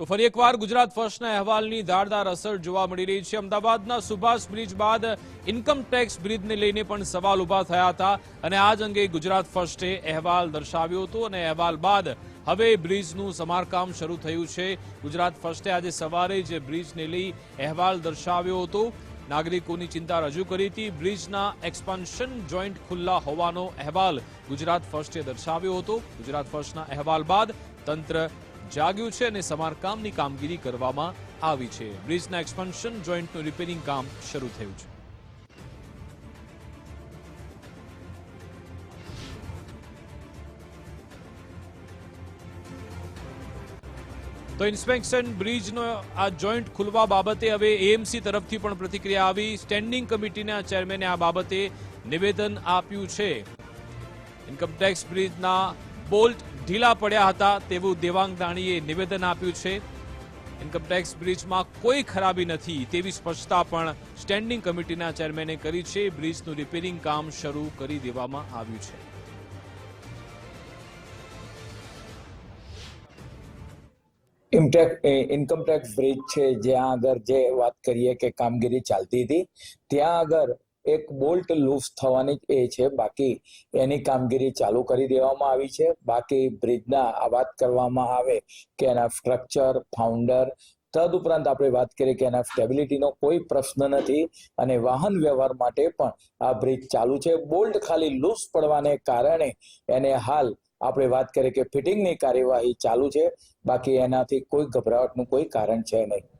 તો ફરી એકવાર ગુજરાત ફર્સ્ટના અહેવાલની ધારદાર અસર જોવા મળી રહી છે. અમદાવાદના સુભાષ બ્રિજ બાદ ઇન્કમ ટેક્સ બ્રિજને લઈને પણ સવાલ ઊભા થયા હતા અને આ જ અંગે ગુજરાત ફર્સ્ટે અહેવાલ દર્શાવ્યો હતો અને અહેવાલ બાદ હવે બ્રિજનું સમારકામ શરૂ થયું છે. ગુજરાત ફર્સ્ટે આજે સવારે જે બ્રિજને લઈ અહેવાલ દર્શાવ્યો હતો. નાગરિકોની ચિંતા રજૂ કરી હતી. બ્રિજના એક્સપાન્શન જોઈન્ટ ખુલ્લા હોવાનો અહેવાલ ગુજરાત ફર્સ્ટે દર્શાવ્યો હતો. ગુજરાત ફર્સ્ટના અહેવાલ બાદ તંત્ર જાગ્યું છે અને સમારકામની કામગીરી કરવામાં આવી છે. બ્રિજના એક્સપાન્શન, જોઈન્ટનું રિપેરિંગ કામ શરૂ થયું છે. તો ઇન્સ્પેક્શન, બ્રિજનો આ જોઈન્ટ ખુલવા બાબતે હવે એએમસી તરફથી પણ પ્રતિક્રિયા આવી. સ્ટેન્ડિંગ કમિટીના ચેરમેને આ બાબતે નિવેદન આપ્યું છે. ઇન્કમટેક્સ બ્રિજના બોલ્ટ ઢીલા પડ્યા હતા તેવું દેવાંગ દાણીએ નિવેદન આપ્યું છે. ઇન્કમટેક્સ બ્રિજમાં કોઈ ખરાબી નથી તેવી સ્પષ્ટતા પણ સ્ટેન્ડિંગ કમિટીના ચેરમેને કરી છે. બ્રિજનું રિપેરિંગ કામ શરૂ કરી દેવામાં આવ્યું છે. ઇન્કમટેક્સ બ્રિજ છે. જ્યાં આગળ જે વાત કરીએ કે કામગીરી ચાલતી હતી, ત્યાં આગળ એક બોલ્ટ લૂઝ થવાની એ છે. બાકી એની કામગીરી ચાલુ કરી દેવામાં આવી છે. બાકી બ્રિજના આ વાત કરવામાં આવે કે એના સ્ટ્રક્ચર ફાઉન્ડર તદ ઉપરાંત આપણે વાત કરીએ કે એના સ્ટેબિલિટીનો કોઈ પ્રશ્ન નથી અને વાહન વ્યવહાર માટે પણ આ બ્રિજ ચાલુ છે. બોલ્ટ ખાલી લૂઝ પડવાને કારણે એને હાલ આપણે વાત કરીએ કે ફિટિંગની કાર્યવાહી ચાલુ છે. બાકી એનાથી કોઈ ગભરાટનું કોઈ કારણ છે નહીં.